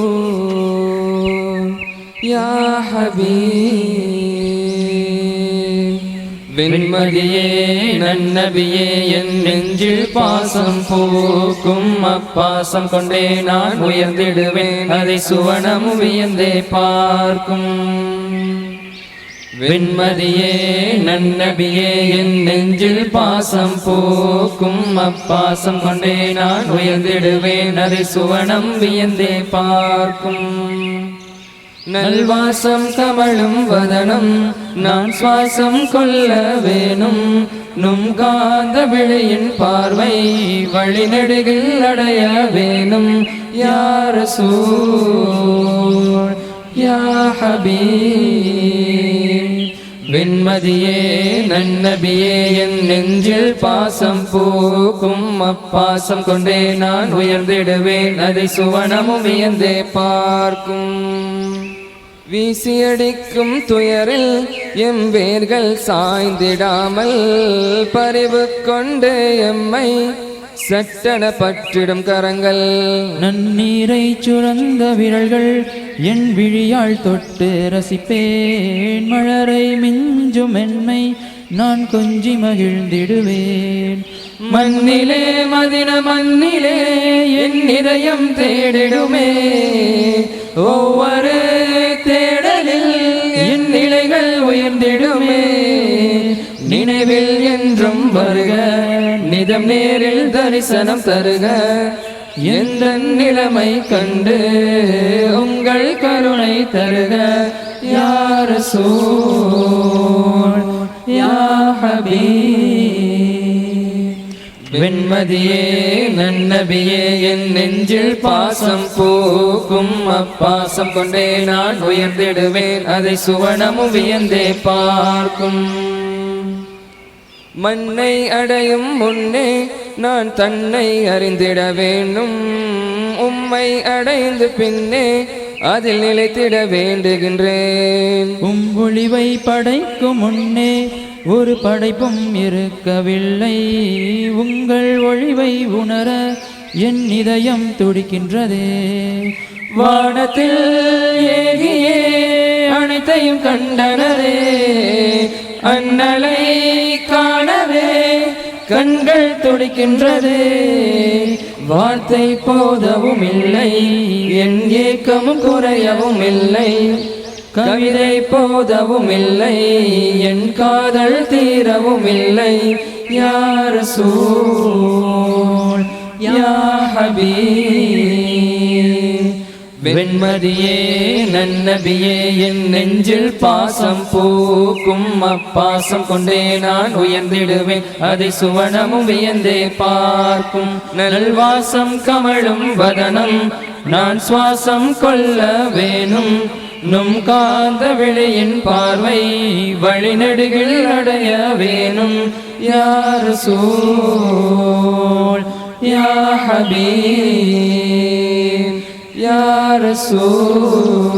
رسول يا حبيب வெண்மதியே நன்னபியே என் நெஞ்சில் பாசம் பூக்கும் அப்பாசம் கொண்டே நான் உயர்ந்திடுவேன் அதை சுவனம் வியந்தே பார்க்கும் வெண்மதியே நன்னபியே என் நெஞ்சில் பாசம் போக்கும் அப்பாசம் கொண்டே நான் உயர்ந்திடுவேன். அதை சுவனம் வியந்தே பார்க்கும். நல்வாசம் கமழும் வதனம் நான் சுவாசம் கொள்ள வேணும். நும் காந்த விழியின் பார்வை வழிநெடுகில் அடைய வேணும். யார் சூ யா ஹபீப் வெண்மதியே நன்னபியே என் நெஞ்சில் பாசம் பூக்கும் அப்பாசம் கொண்டே நான் உயர்ந்திடுவேன். அதை சுவனமும் வியந்தே பார்க்கும். வீசியடிக்கும் துயரில் எம் வேர்கள் சாய்ந்திடாமல் பறிவு கொண்டு எம்மை சட்டன பற்றிடும் கரங்கள். நன்னீரை சுரந்த விரல்கள் என் விழியால் தொட்டு ரசிப்பேன். மலரை மிஞ்சும் மென்மை நான் கொஞ்சி மகிழ்ந்திடுவேன். மண்ணிலே மதின மண்ணிலே என் இதயம் தேடிடுமே. ஒவ்வொரு தேடலில் என் நிலைகள் உயர்ந்திடுமே. நினைவில் என்றும் வருக நிதம் நேரில் தரிசனம் தருக. எந்த நிலைமை கண்டு உங்கள் தருக. யார் சூழ் வெண்மதியே நன்னபியே என் நெஞ்சில் பாசம் பூக்கும் அப்பாசம் கொண்டே நான் உயர்ந்திடுவேன். அதை சுவனமும் வியந்தே பார்க்கும். மண்ணை அடையும் முன்னே நான் தன்னை அறிந்திட வேண்டும். உம்மை அடைந்து பின்னே அதில் நிலைத்திட வேண்டுகின்றேன். உம் ஒளிவை படைக்கும் முன்னே ஒரு படைப்பும் இருக்கவில்லை. உங்கள் ஒளிவை உணர என் இதயம் துடிக்கின்றதே. வானத்தில் ஏகியே அனைத்தையும் கண்டனரே அண்ணலை காணவே கண்கள் துடிக்கின்றதே. வார்த்தை போதவும் இல்லை என் ஏக்கமும் குறையவும் இல்லை கவிதை போதவும் இல்லை என் காதல் தீரவும் இல்லை யார் சூ யா ஹபீ வெண்மதியே நன்னபியே என் நெஞ்சில் பாசம் பூக்கும். அப்பாசம் கொண்டே நான் உயர்ந்திடுவேன். அதை சுவனமும் வியந்தே பார்க்கும். நல்வாசம் கமழும் வதனம் நான் சுவாசம் கொள்ள வேணும். நும் காந்த விழியின் பார்வை வழிநடுகில் அடைய வேணும். யார் சூழ் யா ஹபீ يا